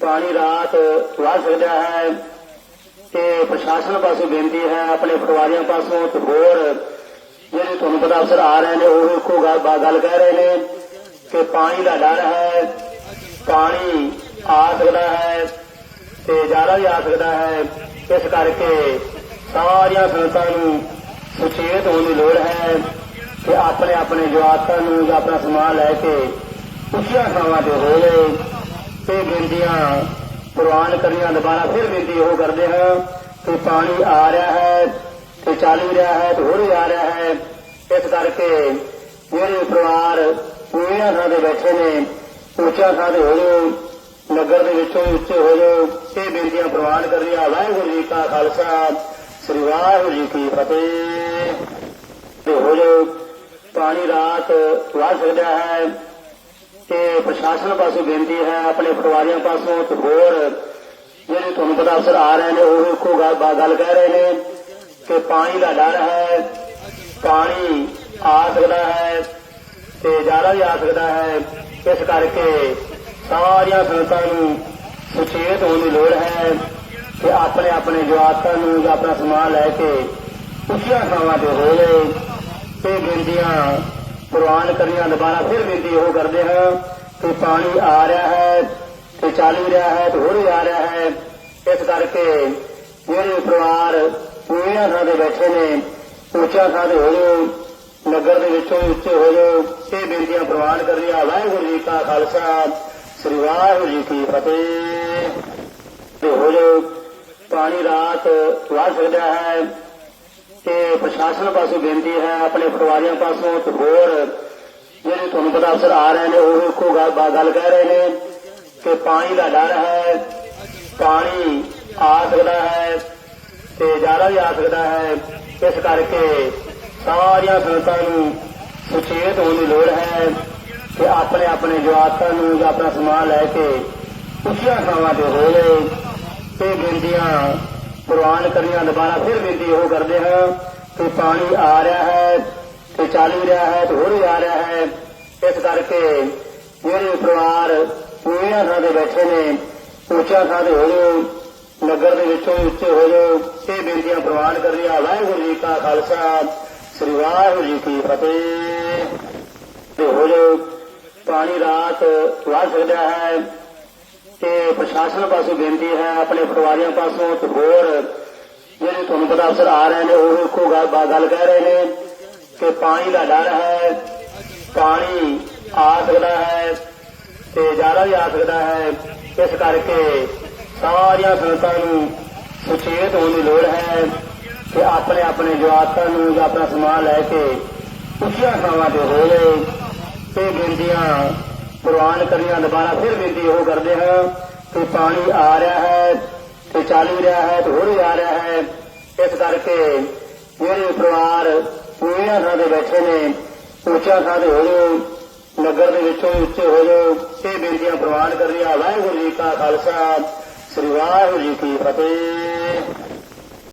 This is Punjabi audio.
ਪਾਣੀ ਰਾਤ ਵੜ ਸਕਦਾ ਹੈ ਤੇ ਪ੍ਰਸ਼ਾਸਨ ਪਾਸੋਂ ਬੇਨਤੀ ਹੈ, ਆਪਣੇ ਪਟਵਾਰੀਆਂ ਪਾਸੋਂ ਤੇ ਹੋਰ ਜਿਹੜੇ ਤੁਹਾਨੂੰ ਪਤਾ ਅਫਸਰ ਆ ਰਹੇ ਨੇ, ਉਹ ਇੱਕੋ ਗੱਲ ਕਹਿ ਰਹੇ ਨੇ ਕਿ ਪਾਣੀ ਦਾ ਡਰ ਹੈ, ਪਾਣੀ ਆ ਸਕਦਾ ਹੈ ਤੇ ਜ਼ਿਆਦਾ ਵੀ ਆ ਸਕਦਾ ਹੈ। ਇਸ ਕਰਕੇ ਸਾਰੀਆਂ ਸੰਗਤਾਂ ਨੂੰ ਸੁਚੇਤ ਹੋਣ ਦੀ ਲੋੜ ਹੈ ਕਿ ਆਪਣੇ ਆਪਣੇ ਜਵਾਕਾਂ ਨੂੰ ਜਾਂ ਆਪਣਾ ਸਮਾਨ ਲੈ ਕੇ ਉੱਚੀਆਂ ਥਾਵਾਂ ਤੇ ਹੋਵੇ। ਤੇ ਬੇਨਤੀਆਂ ਪ੍ਰਵਾਨ ਕਰੀਆਂ ਦੁਬਾਰਾ ਫਿਰ ਬੇਨਤੀ ਉਹ ਕਰਦੇ ਹਾਂ। ਕਿ ਪਾਣੀ ਆ ਰਿਹਾ ਹੈ ਤੇ ਚੱਲ ਰਿਹਾ ਹੈ ਤੇ ਹੋਰ ਵੀ ਆ ਰਿਹਾ ਹੈ। ਇਸ ਕਰਕੇ ਜਿਹੜੇ ਪਰਿਵਾਰ ਪੂਰੀਆਂ ਥਾਂ ਤੇ ਬੈਠੇ ਨੇ, ਉੱਚਾ ਥਾਂ ਤੇ ਹੋ ਜਾਓ, ਨਗਰ ਦੇ ਵਿੱਚੋਂ ਉੱਚੇ ਹੋ ਜਾਓ। ਇਹ ਬੇਨਤੀਆਂ ਪ੍ਰਵਾਨ ਕਰ ਰਿਹਾ ਵਾਹਿਗੁਰੂ ਜੀ ਕਾ ਖਾਲਸਾ, ਸ੍ਰੀ ਵਾਹਿਗੁਰੂ ਜੀ ਕੀ ਫਤਿਹ। ਤੇ ਹੋ ਜਾਓ, ਪਾਣੀ ਰਾਤ ਵੜ ਸਕਦਾ ਹੈ। ਤੇ ਪ੍ਰਸ਼ਾਸਨ ਪਾਸੋਂ ਬੇਨਤੀ ਹੈ ਆਪਣੇ ਪਟਵਾਰੀਆਂ ਪਾਸੋਂ ਤੇ ਹੋਰ ਜਿਹੜੇ ਤੁਹਾਨੂੰ ਪਤਾ ਅਫਸਰ ਆ ਰਹੇ ਨੇ, ਉਹ ਇੱਕੋ ਗੱਲ ਗੱਲ ਕਹਿ ਰਹੇ ਨੇ ਕਿ ਪਾਣੀ ਦਾ ਡਰ ਹੈ, ਪਾਣੀ ਆ ਸਕਦਾ ਹੈ ਤੇ ਜ਼ਿਆਦਾ ਵੀ ਆ ਸਕਦਾ ਹੈ। ਇਸ ਕਰਕੇ ਸਾਰੀਆਂ ਸੰਗਤਾਂ ਨੂੰ ਸੁਚੇਤ ਹੋਣ ਦੀ ਲੋੜ ਹੈ ਕਿ ਆਪਣੇ ਆਪਣੇ ਜਵਾਕਾਂ ਨੂੰ ਜਾਂ ਆਪਣਾ ਸਮਾਨ ਲੈ ਕੇ ਉੱਚੀਆਂ ਥਾਵਾਂ ਤੇ ਹੋਵੇ ਤੇ ਬੇਨਤੀਆਂ ਪ੍ਰਵਾਨ ਕਰੀਆਂ ਦੁਬਾਰਾ ਫਿਰ ਬੇਨਤੀ ਉਹ ਕਰਦੇ ਹਾਂ ਕਿ ਪਾਣੀ ਆ ਰਿਹਾ ਹੈ ਤੇ ਚੱਲ ਵੀ ਰਿਹਾ ਹੈ ਤੇ ਹੋਰ ਵੀ ਆ ਰਿਹਾ ਹੈ। ਇਸ ਕਰਕੇ ਜਿਹੜੇ ਪਰਿਵਾਰ ਪੂਰੀਆਂ ਥਾਂ ਤੇ ਬੈਠੇ ਨੇ, ਉੱਚਾ ਥਾਂ ਤੇ ਹੋ ਜਾਓ, ਨਗਰ ਦੇ ਵਿੱਚੋਂ ਉੱਚੇ ਹੋ ਜਾਓ। ਇਹ ਬੇਨਤੀਆਂ ਪ੍ਰਵਾਨ ਕਰ ਰਿਹਾ ਵਾਹਿਗੁਰੂ ਜੀ ਕਾ ਖਾਲਸਾ, ਸ੍ਰੀ ਵਾਹਿਗੁਰੂ ਜੀ ਕੀ ਫਤਿਹ। ਤੇ ਹੋ ਜਾਓ, ਪਾਣੀ ਰਾਤ ਵੜ ਸਕਦਾ ਹੈ। ਤੇ ਪ੍ਰਸ਼ਾਸਨ ਪਾਸੋਂ ਬੇਨਤੀ ਹੈ, ਆਪਣੇ ਪਟਵਾਰੀਆਂ ਪਾਸੋਂ ਤੇ ਹੋਰ ਜਿਹੜੇ ਤੁਹਾਨੂੰ ਪਤਾ ਅਫਸਰ ਆ ਰਹੇ ਨੇ, ਉਹ ਇੱਕੋ ਗੱਲ ਕਹਿ ਰਹੇ ਨੇ ਕਿ ਪਾਣੀ ਦਾ ਡਰ ਹੈ, ਪਾਣੀ ਆ ਸਕਦਾ ਹੈ ਤੇ ਜ਼ਿਆਦਾ ਵੀ ਆ ਸਕਦਾ ਹੈ। ਇਸ ਕਰਕੇ ਸਾਰੀਆਂ ਸੰਗਤਾਂ ਨੂੰ ਸੁਚੇਤ ਹੋਣ ਦੀ ਲੋੜ ਹੈ ਕਿ ਆਪਣੇ ਆਪਣੇ ਜਵਾਕਾਂ ਨੂੰ ਜਾਂ ਆਪਣਾ ਸਮਾਨ ਲੈ ਕੇ ਉੱਚੀਆਂ ਥਾਵਾਂ ਤੇ ਹੋਵੇ ਤੇ ਬੇਨਤੀਆਂ ਪ੍ਰਵਾਨ ਕਰੀਆਂ ਦੁਬਾਰਾ ਫਿਰ ਬੇਨਤੀ ਉਹ ਕਰਦੇ ਹਾਂ ਕਿ ਪਾਣੀ ਆ ਰਿਹਾ ਹੈ ਤੇ ਚੱਲ ਵੀ ਰਿਹਾ ਹੈ ਤੇ ਹੋਰ ਵੀ ਆ ਰਿਹਾ ਹੈ। ਇਸ ਕਰਕੇ ਜਿਹੜੇ ਪਰਿਵਾਰ ਪੂਰੀਆਂ ਥਾਂ ਤੇ ਬੈਠੇ ਨੇ, ਉੱਚਾ ਥਾਂ ਤੇ ਹੋ ਜਾਓ, ਨਗਰ ਦੇ ਵਿੱਚੋਂ ਵੀ ਉੱਚੇ ਹੋ ਜਾਓ, ਇਹ ਬੇਨਤੀਆਂ ਪ੍ਰਵਾਨ ਕਰ ਰਿਹਾ ਵਾਹਿਗੁਰੂ ਜੀ ਕਾ ਖਾਲਸਾ, ਸ੍ਰੀ ਵਾਹਿਗੁਰੂ ਜੀ ਕੀ ਫਤਿਹ। ਤੇ ਹੋ ਜਾਓ, ਪਾਣੀ ਰਾਤ ਵੜ ਸਕਦਾ ਹੈ। ਤੇ ਪ੍ਰਸ਼ਾਸਨ ਪਾਸੋਂ ਬੇਨਤੀ ਹੈ ਆਪਣੇ ਪਟਵਾਰੀਆਂ ਪਾਸੋਂ ਤੇ ਹੋਰ ਜਿਹੜੇ ਤੁਹਾਨੂੰ ਪਤਾ ਅਫਸਰ ਆ ਰਹੇ ਨੇ, ਉਹ ਇੱਕੋ ਗੱਲ ਗੱਲ ਕਹਿ ਰਹੇ ਨੇ ਕਿ ਪਾਣੀ ਦਾ ਡਰ ਹੈ, ਪਾਣੀ ਆ ਸਕਦਾ ਹੈ ਤੇ ਜ਼ਿਆਦਾ ਵੀ ਆ ਸਕਦਾ ਹੈ। ਇਸ ਕਰਕੇ ਸਾਰੀਆਂ ਸੰਗਤਾਂ ਨੂੰ ਸੁਚੇਤ ਹੋਣ ਦੀ ਲੋੜ ਹੈ ਕਿ ਆਪਣੇ ਆਪਣੇ ਜਵਾਕਾਂ ਨੂੰ ਜਾਂ ਆਪਣਾ ਸਮਾਨ ਲੈ ਕੇ ਉੱਚੀਆਂ ਥਾਵਾਂ ਤੇ ਹੋਵੇ ਤੇ ਬੇਨਤੀਆਂ ਪ੍ਰਵਾਨ ਕਰੀਆਂ, ਦੁਬਾਰਾ ਫਿਰ ਬੇਨਤੀ ਉਹ ਕਰਦੇ ਹਾਂ ਕਿ ਪਾਣੀ ਆ ਰਿਹਾ ਹੈ ਤੇ ਚੱਲ ਰਿਹਾ ਹੈ ਤੇ ਹੋ ਵੀ ਆ ਰਿਹਾ ਹੈ। ਇਸ ਕਰਕੇ ਜਿਹੜੇ ਪਰਿਵਾਰ ਪੂਰੀਆਂ ਥਾਂ ਤੇ ਬੈਠੇ ਨੇ, ਉੱਚਾ ਥਾਂ ਤੇ ਹੋ ਜਾਓ, ਨਗਰ ਦੇ ਵਿੱਚੋਂ ਉੱਚੇ ਹੋ ਜਾਓ। ਇਹ ਬੇਨਤੀਆਂ ਪ੍ਰਵਾਨ ਕਰ ਰਿਹਾ ਵਾਹਿਗੁਰੂ ਜੀ ਕਾ ਖਾਲਸਾ, ਸ੍ਰੀ ਵਾਹਿਗੁਰੂ ਜੀ ਕੀ ਫਤਿਹ।